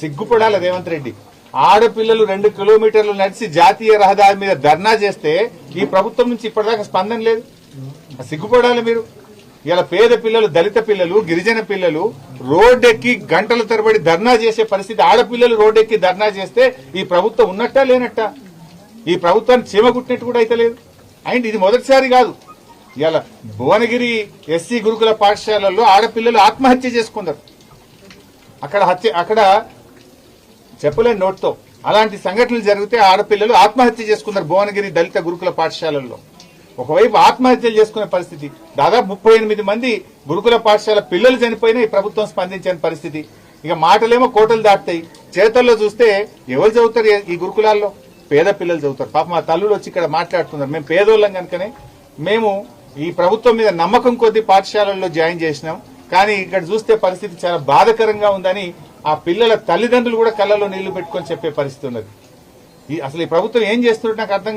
సిగ్గుపడాలి రేవంత్ రెడ్డి? ఆడపిల్లలు రెండు కిలోమీటర్లు నడిచి జాతీయ రహదారి మీద ధర్నా చేస్తే ఈ ప్రభుత్వం నుంచి ఇప్పటిదాకా స్పందన లేదు. సిగ్గుపడాలి మీరు? ఇలా పేద పిల్లలు దళిత పిల్లలు గిరిజన పిల్లలు రోడ్డెక్కి గంటల తరబడి ధర్నా చేసే పరిస్థితి ఆడపిల్లలు రోడ్డెక్కి ధర్నా చేస్తే ఈ ప్రభుత్వం ఉన్నట్టా లేనట్టా? ఈ ప్రభుత్వాన్ని చీమగుట్టినట్టు కూడా అయితే లేదు. అండ్ ఇది మొదటిసారి కాదు. ఇలా భువనగిరి ఎస్సీ గురుకుల పాఠశాలల్లో ఆడపిల్లలు ఆత్మహత్య చేసుకున్నారు. అక్కడ హత్య అక్కడ చెప్పలేని నోట్తో. అలాంటి సంఘటనలు జరిగితే ఆడపిల్లలు ఆత్మహత్య చేసుకున్నారు భువనగిరి దళిత గురుకుల పాఠశాలల్లో. ఒకవైపు ఆత్మహత్యలు చేసుకునే పరిస్థితి దాదాపు ముప్పై ఎనిమిది మంది గురుకుల పాఠశాల పిల్లలు చనిపోయినా ఈ ప్రభుత్వం స్పందించని పరిస్థితి. ఇక మాటలేమో కోటలు దాటుతాయి. చేతల్లో చూస్తే ఎవరు చదువుతారు ఈ- ఈ గురుకులాల్లో? పేద పిల్లలు చదువుతారు. పాప మా తల్లులు వచ్చి ఇక్కడ మాట్లాడుతున్నారు. మేము పేదోళ్ళం కనుకనే మేము ఈ ప్రభుత్వం మీద నమ్మకం కొద్ది పాఠశాలల్లో జాయిన్ చేసినాం. కానీ ఇక్కడ చూస్తే పరిస్థితి చాలా బాధకరంగా ఉందని ఆ పిల్లల తల్లిదండ్రులు కూడా కళ్ళలో నీళ్ళు పెట్టుకొని చెప్పే పరిస్థితి ఉన్నది. అసలు ఈ ప్రభుత్వం ఏం చేస్తున్నట్టు నాకు అర్థం